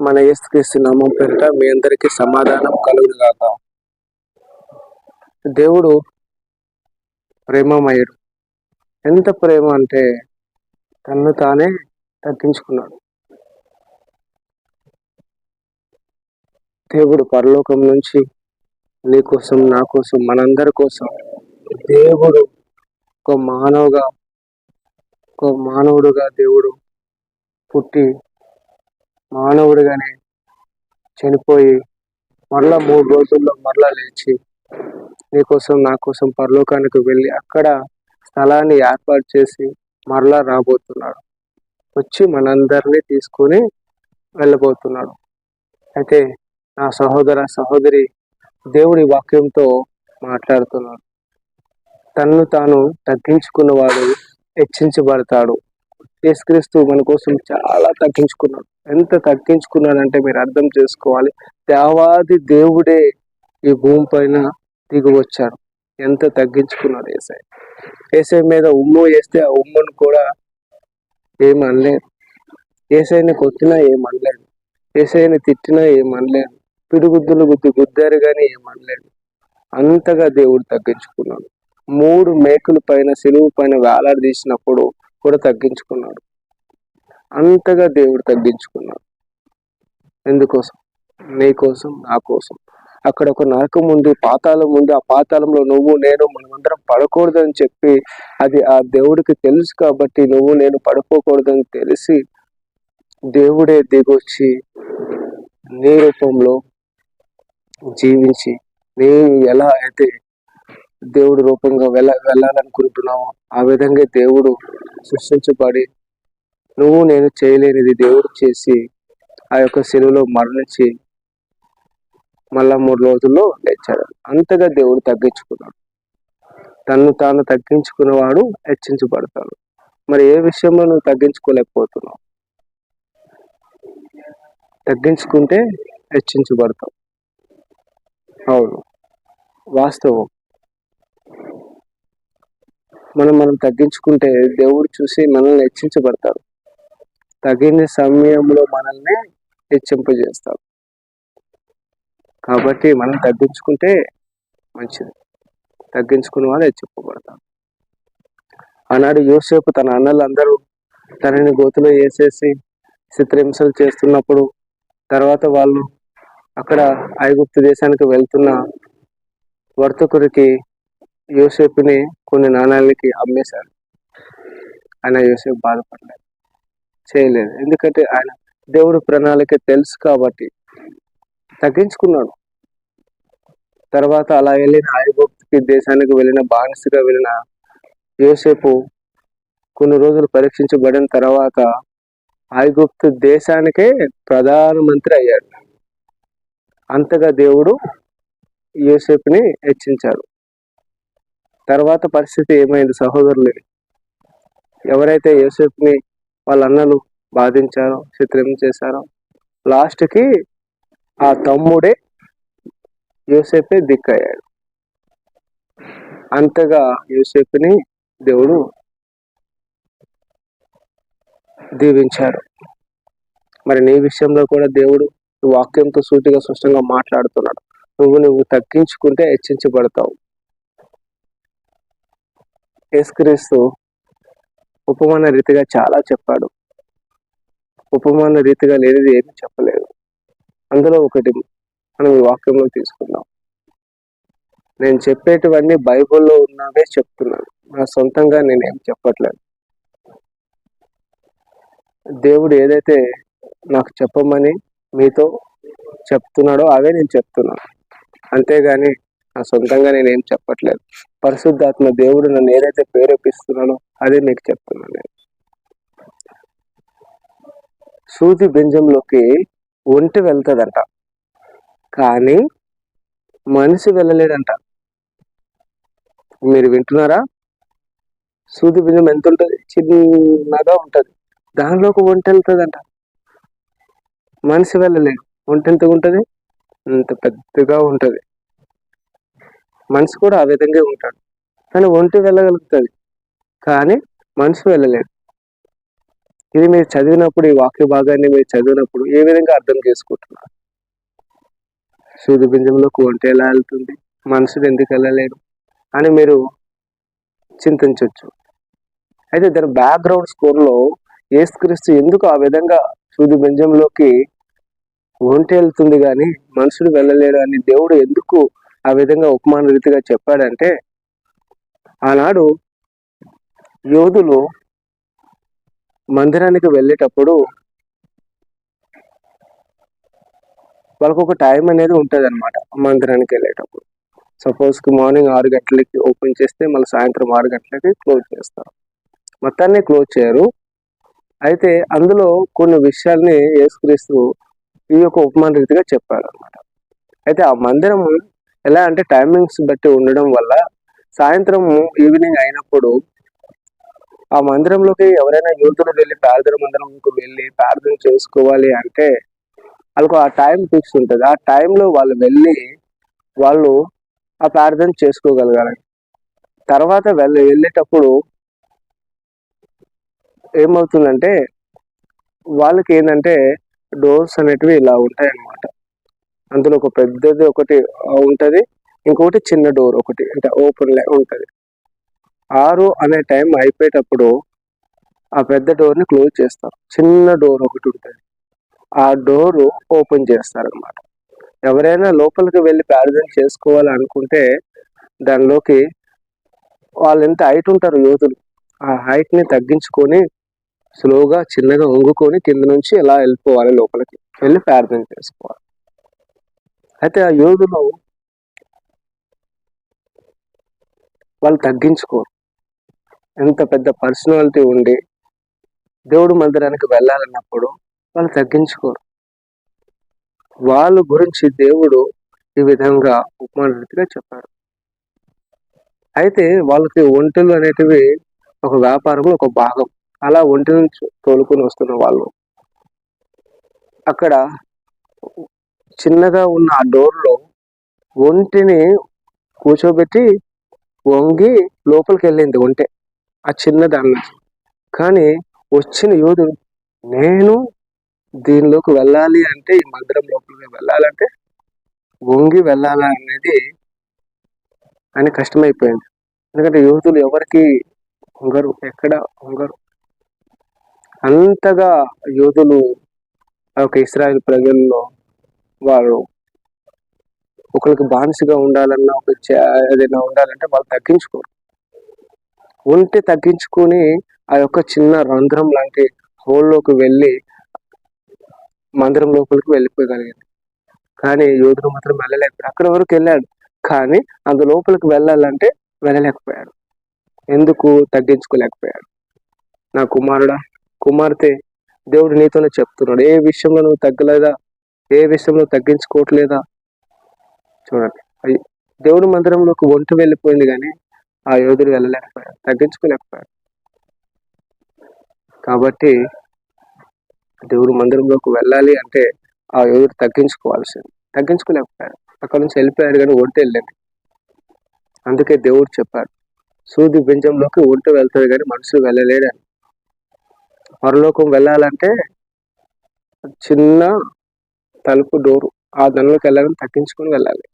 మన యేసుక్రీస్తు నామం పేరిట మీ అందరికీ సమాధానం కలుగునుగాక. దేవుడు ప్రేమమయుడు. ఎంత ప్రేమ అంటే తన్ను తానే తగ్గించుకున్నాడు. దేవుడు పరలోకం నుంచి నీ కోసం నా కోసం మనందరి కోసం దేవుడు ఒక మానవుగా ఒక మానవుడుగా దేవుడు పుట్టి మానవుడిగానే చనిపోయి మరలా మూడు రోజుల్లో మరలా లేచి నీ కోసం నా కోసం పరలోకానికి వెళ్ళి అక్కడ స్థలాన్ని ఏర్పాటు చేసి మరలా రాబోతున్నాడు. వచ్చి మనందరినీ తీసుకొని వెళ్ళబోతున్నాడు. అయితే నా సహోదర సహోదరి దేవుడి వాక్యంతో మాట్లాడుతున్నాడు. తన్ను తాను తగ్గించుకున్నవాడు హెచ్చించబడతాడు. యేసుక్రీస్తు మన కోసం చాలా తగ్గించుకున్నాడు. ఎంత తగ్గించుకున్నాడంటే మీరు అర్థం చేసుకోవాలి. దేవాది దేవుడే ఈ భూమి పైన దిగువచ్చాడు ఎంత తగ్గించుకున్నాడు ఏసై. ఏసై మీద ఉమ్ము వేస్తే ఆ ఉమ్మను కూడా ఏమనలేదు. ఏసైని కొట్టినా ఏమనలేదు. ఏసైని తిట్టినా ఏమనలేదు. పిడుగుద్దులు గుద్ది గుద్దారు కానీ ఏమనలేదు. అంతగా దేవుడు తగ్గించుకున్నాడు. మూడు మేకుల పైన సిలువు పైన వేలాడదీసినప్పుడు కూడా తగ్గించుకున్నాడు. అంతగా దేవుడు తగ్గించుకున్నాడు. ఎందుకోసం? నీ కోసం నా కోసం. అక్కడ ఒక నరకం ఉంది పాతాళం ఉంది. ఆ పాతాళంలో నువ్వు నేను మనమందరం పడకూడదని చెప్పి అది ఆ దేవుడికి తెలుసు కాబట్టి నువ్వు నేను పడుకోకూడదని తెలిసి దేవుడే దిగొచ్చి నీ రూపంలో జీవించి నేను ఎలా అయితే దేవుడి రూపంగా వెళ్ళ వెళ్ళాలనుకుంటున్నావో ఆ విధంగా దేవుడు సృష్టించబడి నువ్వు నేను చేయలేనిది దేవుడు చేసి ఆ యొక్క సెలవులో మరణించి మళ్ళా మూడు రోజుల్లో లేచాడు. అంతగా దేవుడు తగ్గించుకున్నాడు. తను తాను తగ్గించుకున్నవాడు హెచ్చించబడతాడు. మరి ఏ విషయంలో నువ్వు తగ్గించుకోలేకపోతున్నావు? తగ్గించుకుంటే హెచ్చించబడతావు. అవును. వాస్తవం. మనం మనం తగ్గించుకుంటే దేవుడు చూసి మనల్ని హెచ్చించబడతాడు. తగిన సమయంలో మనల్ని హెచ్చింపజేస్తాడు. కాబట్టి మనం తగ్గించుకుంటే మంచిది. తగ్గించుకున్న వాళ్ళు హెచ్చింపబడతాడు ఆనాడు యోసేపు తన అన్నలందరూ తనని గోతులో వేసేసి చిత్రహింసలు చేస్తున్నప్పుడు తర్వాత వాళ్ళు అక్కడ ఐగుప్తు దేశానికి వెళ్తున్న వర్తకుడికి యోసేపుని కొన్ని నాణాలకి అమ్మేశారు ఆయన యోసేపు బాధపడలేదు. చేయలేదు. ఎందుకంటే ఆయన దేవుడు ప్రణాళిక తెలుసు కాబట్టి తగ్గించుకున్నాడు. తర్వాత అలా వెళ్ళిన ఐగుప్తుకి దేశానికి వెళ్ళిన బానిసగా వెళ్ళిన యోసేపు కొన్ని రోజులు పరీక్షించబడిన తర్వాత ఐగుప్తు దేశానికే ప్రధానమంత్రి అయ్యాడు. అంతగా దేవుడు యోసేపుని హెచ్చించాడు. తర్వాత పరిస్థితి ఏమైంది? సహోదరులు ఎవరైతే యోసేఫ్ని వాళ్ళ అన్నలు బాధించారో చిత్రం చేశారో లాస్ట్కి ఆ తమ్ముడే యోసేపే దిక్కయ్యాడు. అంతగా యోసేపుని దేవుడు దీవించాడు. మరి నీ విషయంలో కూడా దేవుడు వాక్యంతో సూటిగా స్పష్టంగా మాట్లాడుతున్నాడు. నువ్వు నువ్వు తగ్గించుకుంటే హెచ్చించబడతావు. యేసుక్రీస్తు ఉపమాన రీతిగా చాలా చెప్పాడు. ఉపమాన రీతిగా లేనిది ఏమి చెప్పలేదు. అందులో ఒకటి మనం ఈ వాక్యంలో తీసుకుందాం. నేను చెప్పేటివన్నీ బైబిల్లో ఉన్నవే చెప్తున్నాను. నా సొంతంగా నేనేం చెప్పట్లేదు. దేవుడు ఏదైతే నాకు చెప్పమని మీతో చెప్తున్నాడో అవే నేను చెప్తున్నాను. అంతేగాని నా సొంతంగా నేనేం చెప్పట్లేదు. పరిశుద్ధాత్మ దేవుడు నన్ను ఏదైతే ప్రేరేపిస్తున్నానో అదే మీకు చెప్తున్నాను నేను. సూది బెంజంలోకి ఒంటి వెళ్తుందంట. కానీ మనిషి వెళ్ళలేడంట మీరు వింటున్నారా? సూది బింజం ఎంత ఉంటుంది చిన్నగా ఉంటుంది. దానిలోకి ఒంటి వెళ్తుందంట. మనిషి వెళ్ళలేడు ఒంటి ఎంత ఉంటుంది? అంత పెద్దగా ఉంటుంది. మనిషి కూడా ఆ విధంగా ఉంటాడు. కానీ ఒంటి వెళ్ళగలుగుతుంది కానీ మనిషి వెళ్ళలేడు. ఇది మీరు చదివినప్పుడు ఈ వాక్య భాగాన్ని మీరు చదివినప్పుడు ఏ విధంగా అర్థం చేసుకుంటున్నారు? సూది బింజంలోకి ఒంటి ఎలా వెళ్తుంది? మనుషులు ఎందుకు వెళ్ళలేడు అని మీరు చింతించవచ్చు అయితే దాని బ్యాక్గ్రౌండ్ స్కోర్లో ఏసుక్రీస్తు ఎందుకు ఆ విధంగా సూది బింజంలోకి ఒంటి వెళ్తుంది కానీ మనుషుడు వెళ్ళలేడు అని దేవుడు ఎందుకు ఆ విధంగా ఉపమాన రీతిగా చెప్పాడంటే ఆనాడు యోధులు మందిరానికి వెళ్ళేటప్పుడు వాళ్ళకు ఒక టైం అనేది ఉంటుంది అనమాట మందిరానికి వెళ్ళేటప్పుడు. సపోజ్కి మార్నింగ్ ఆరు గంటలకి ఓపెన్ చేస్తే మళ్ళీ సాయంత్రం ఆరు గంటలకి క్లోజ్ చేస్తారు. మొత్తాన్ని క్లోజ్ చేయరు. అయితే అందులో కొన్ని విషయాల్ని యేసుక్రీస్తు ఈ యొక్క ఉపమాన రీతిగా చెప్పాడు అనమాట అయితే ఆ మందిరం ఎలా అంటే టైమింగ్స్ బట్టి ఉండడం వల్ల సాయంత్రం ఈవినింగ్ అయినప్పుడు ఆ మందిరంలోకి ఎవరైనా యువతులు వెళ్ళి ప్రార్థన మందిరంకి వెళ్ళి ప్రార్థన చేసుకోవాలి అంటే వాళ్ళకు ఆ టైం ఫిక్స్ ఉంటుంది. ఆ టైంలో వాళ్ళు వెళ్ళి వాళ్ళు ఆ ప్రార్థన చేసుకోగలగాలి. తర్వాత వెళ్ళి వెళ్ళేటప్పుడు ఏమవుతుందంటే వాళ్ళకి ఏంటంటే డోర్స్ అనేటివి ఇలా ఉంటాయి అన్నమాట అందులో ఒక పెద్దది ఒకటి ఉంటుంది. ఇంకొకటి చిన్న డోర్ ఒకటి అంటే ఓపెన్ ఉంటుంది. ఆరు అనే టైం అయిపోయేటప్పుడు ఆ పెద్ద డోర్ని క్లోజ్ చేస్తారు. చిన్న డోర్ ఒకటి ఉంటుంది. ఆ డోరు ఓపెన్ చేస్తారు అనమాట ఎవరైనా లోపలికి వెళ్ళి ప్రార్థన చేసుకోవాలి అనుకుంటే దానిలోకి వాళ్ళు ఎంత హైట్ ఉంటారు యోధులు ఆ హైట్ని తగ్గించుకొని స్లోగా చిన్నగా వంగుకొని కింద నుంచి ఎలా వెళ్ళిపోవాలి లోపలికి వెళ్ళి ప్రార్థన చేసుకోవాలి. అయితే ఆ యోధులు వాళ్ళు తగ్గించుకోరు. ఎంత పెద్ద పర్సనాలిటీ ఉండి దేవుడు మందిరానికి వెళ్ళాలన్నప్పుడు వాళ్ళు తగ్గించుకోరు. వాళ్ళ గురించి దేవుడు ఈ విధంగా ఉపమానరీతిగా చెప్పారు. అయితే వాళ్ళకి ఒంటెలు అనేటివి ఒక వ్యాపారంలో ఒక భాగం. అలా ఒంటి నుంచి తోలుకొని వస్తున్న వాళ్ళు. అక్కడ చిన్నగా ఉన్న ఆ డోర్లో ఒంటిని కూర్చోబెట్టి వంగి లోపలికి వెళ్ళింది ఒంటె ఆ చిన్నదాన్ని కానీ వచ్చిన యోధుడు నేను దీనిలోకి వెళ్ళాలి అంటే ఈ మందిరం లోపలికి వెళ్ళాలంటే వంగి వెళ్ళాలనేది అని కష్టమైపోయింది. ఎందుకంటే యోధులు ఎవరికి ఉంగరు ఎక్కడ ఉంగరు అంతగా యోధులు ఒక ఇస్రాయల్ ప్రజల్లో వారు ఒకరికి బానిసగా ఉండాలన్నా ఒక ఏదైనా ఉండాలంటే వాళ్ళు తగ్గించుకోరు. ఉంటే తగ్గించుకొని ఆ యొక్క చిన్న రంధ్రం లాంటి హోల్లోకి వెళ్ళి మందిరం లోపలికి వెళ్ళిపోగలిగింది కానీ యోధుడు మాత్రం వెళ్ళలేకపోయాడు. అక్కడ వరకు వెళ్ళాడు. కానీ అంత లోపలికి వెళ్ళాలంటే వెళ్ళలేకపోయాడు. ఎందుకు తగ్గించుకోలేకపోయాడు? నా కుమారుడా కుమార్తె దేవుడు నీతోనే చెప్తున్నాడు. ఏ విషయంలో నువ్వు తగ్గలేదా? ఏ విషయంలో తగ్గించుకోవట్లేదా? చూడండి. దేవుడి మందిరంలోకి ఒంటి వెళ్ళిపోయింది కానీ ఆ యోధుడు వెళ్ళలేకపోయాడు తగ్గించుకోలేకపోయాడు. కాబట్టి దేవుడు మందిరంలోకి వెళ్ళాలి అంటే ఆ యోధుడు తగ్గించుకోవాల్సింది. తగ్గించుకోలేకపోయాడు. అక్కడ నుంచి వెళ్ళిపోయాడు కానీ ఒంటి వెళ్ళింది అందుకే దేవుడు చెప్పాడు సూది బింజంలోకి ఒంటి వెళ్తుంది కానీ మనుషులు వెళ్ళలేడని పరలోకం వెళ్ళాలంటే చిన్న తలుపు డోరు ఆ దండలకు వెళ్ళాలని తగ్గించుకొని వెళ్ళాలి.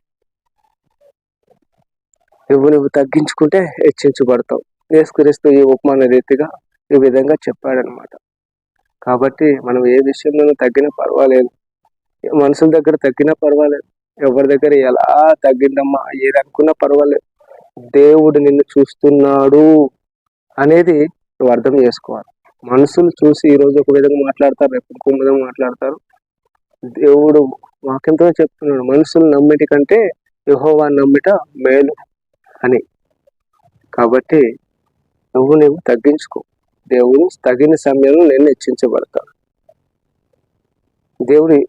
నువ్వు నువ్వు తగ్గించుకుంటే హెచ్చించబడతావు. నేస్కరిస్తూ ఈ ఉపమాన రీతిగా ఈ విధంగా చెప్పాడనమాట. కాబట్టి మనం ఏ విషయంలో తగ్గినా పర్వాలేదు. మనుషుల దగ్గర తగ్గినా పర్వాలేదు. ఎవరి దగ్గర ఎలా తగ్గిందమ్మా? ఏది అనుకున్నా పర్వాలేదు. దేవుడు నిన్ను చూస్తున్నాడు అనేది నువ్వు అర్థం చేసుకోవాలి. మనుషులు చూసి ఈరోజు ఒక విధంగా మాట్లాడతారు రేపు ఇంకో విధంగా మాట్లాడతారు. దేవుడు వాక్యంతో చెప్తున్నాడు. మనుషులు నమ్మిటి కంటే యహోవా నమ్మిట మేలు అని. కాబట్టి నువ్వు నువ్వు తగ్గించుకో. దేవుడు తగిన సమయంలో నేను హెచ్చించబడతాను దేవుడి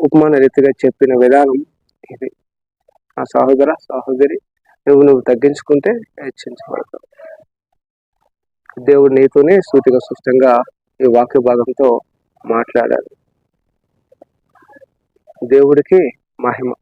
ఉపమాన రీతిగా చెప్పిన విధానం ఇది. ఆ సహోదర సహోదరి నువ్వు నువ్వు తగ్గించుకుంటే హెచ్చించబడతావు. దేవుడు నీతోనే సూటిగా స్పష్టంగా ఈ వాక్య భాగంతో మాట్లాడాలి. దేవుడికి మహిమ.